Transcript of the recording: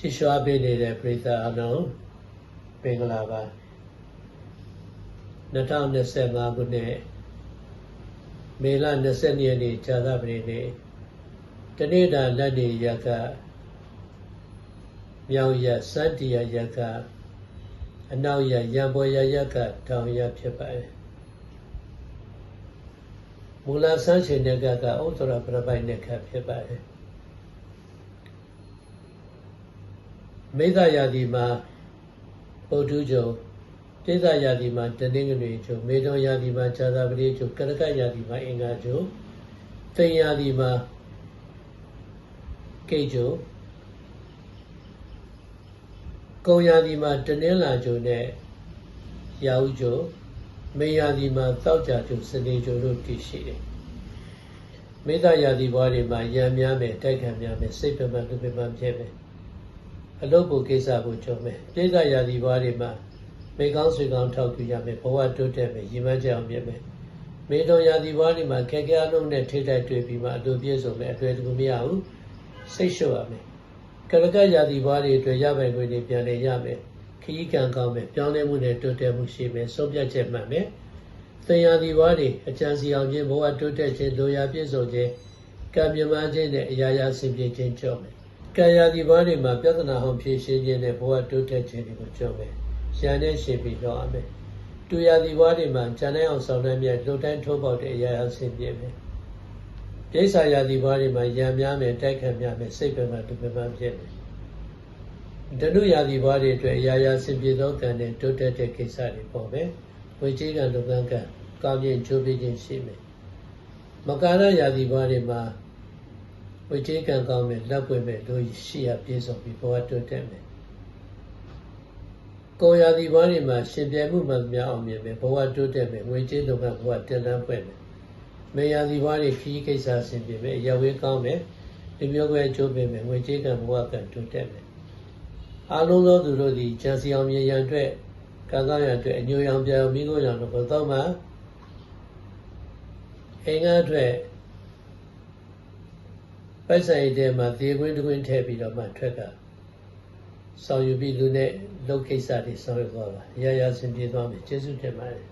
ချစ်ရွှာပေးနေတဲ့ပရိသတ်အလုံးပင်္ဂလာပါ2025ခုနှစ်မေလ22ရက်နေ့ဇာသပတေးနေ့တနေ့တာလက်နေရက်ကမြောင်ရက်စတ္တိယရက်ကအနောက်ရက်ရံပေါ်ရရက်ကတောင်ရက်ဖြစ်ပါတယ်မူလဆန်းရှင်တဲ့ကကဥတ္တရပြပိုက်နဲ့ခတ်ဖြစ်ပါတယ် မိသယာတိမှာပုထုဇုံတိသယာတိမှာတနင်္ဂနွေကျုံမေတုံယာတိမှာဇာတာပတိကျုံကရကယာတိမှာအင်္ဂါကျုံသိဉ္ယာတိမှာကိတ်ကျုံကုံယာတိမှာတနင်္လာကျုံနဲ့ရာဟုကျုံမေယာတိမှာတောက်ကြကျုံစနေကျုံတို့တည်ရှိတယ်မေတ္တာယာတိဘွားတွေမှာယံများမယ်တိုက်ခံများမယ်စိတ်ပမှန်လူပမှန်ဖြစ်မယ် အလုပ်ကိုကိစ္စကိုကြုံမယ်ပြိဿယာတိဘွားတွေမှာမိကောင်းဆွေကောင်းထောက်ပြရမယ်ဘဝတိုးတက်မယ်ရည်မှန်းချက်အောင်မြင်မယ်မေတော်ယာတိဘွားတွေမှာခက်ခဲအလုံးနဲ့ထိတိုက်တွေ့ပြီးမှအလိုပြည့်စုံမယ်အတွေ့အကြုံမရဘူးစိတ်လျှော့ရမယ်ကရကယာတိဘွားတွေအတွက်ရပိုင်ခွင့်တွေပြန်လည်ရမယ်ခရီးကံကောင်းမယ်ပြောင်းလဲမှုနဲ့တိုးတက်မှုရှိမယ်ဆုံးဖြတ်ချက်မှန်မယ်သင်္ယာတိဘွားတွေအကြံစီအောင်ခြင်းဘဝတိုးတက်ခြင်းလိုရာပြည့်စုံခြင်းကံမြမခြင်းနဲ့အရာရာဆင်ပြေခြင်းကြောင့်မယ် ကံယာတိဘွားတွေမှာပြဿနာဟောင်းဖြေရှင်းခြင်းနဲ့ဘဝတိုးတက်ခြင်းတွေကိုကြောင့်မယ်ရန်နဲ့ရှင်ပြီးတော့အမယ်တူယာတိဘွားတွေမှာဉာဏ်နဲ့အောင်ဆောင်နိုင်မြတ်လှုပ်တိုင်းထိုးပေါက်တဲ့အရာရာဆင်ပြေမယ်ပြိဿာယာတိဘွားတွေမှာရံများမယ်တိုက်ခံများမယ်စိတ်ပဲမှာဒုပမှဖြစ်မယ်ဒနုယာတိဘွားတွေအတွက်အရာရာဆင်ပြေသောကံနဲ့တိုးတက်တဲ့ကိစ္စတွေပေါ်မယ်ဝိကြီးကံလုပ်ငန်းကံကောင်းကျိုးချိုးပေးခြင်းရှိမယ်မကာရယာတိဘွားတွေမှာ ဝိကြီးကံကောင်းမယ်လက်ပွင့်မယ်တို့ရှိရပြည့်စုံပြီးဘဝတိုးတက်မယ်ကိုယ်ရာဒီဘွားတွေမှာရှင်ပြဲမှုမှန်များအောင်မြင်မယ်ဘဝတိုးတက်မယ်ငွေကြေးလုပ်ငန်းဘဝတည်တံ့ဖွင့်မယ်မေယာဒီဘွားတွေခီးကိစ္စဆင်ပြေမယ်ရဝေးကောင်းမယ်ဒီမျိုးပဲကျိုးပေးမယ်ငွေကြေးကံဘဝကံတိုးတက်မယ်အားလုံးသောသူတို့သည်ဂျန်စီအောင်မြင်ရန်အတွက်ကံကောင်းရန်အတွက်အညိုရောင်ပြောင်မိကိုရောင်တို့ကိုတော့မှအင်္ဂါအတွက် ပိုက်ဆိုင်တဲ့မှာဒီကွင်းတကွင်းထည့်ပြီးတော့မှထွက်ကဆောင်ယူပြီးလူနဲ့လုပ်ကိစ္စတွေဆောင်ရွက်သွားပါရရဆင်ပြေသွားမယ်ကျေးဇူးတင်ပါတယ်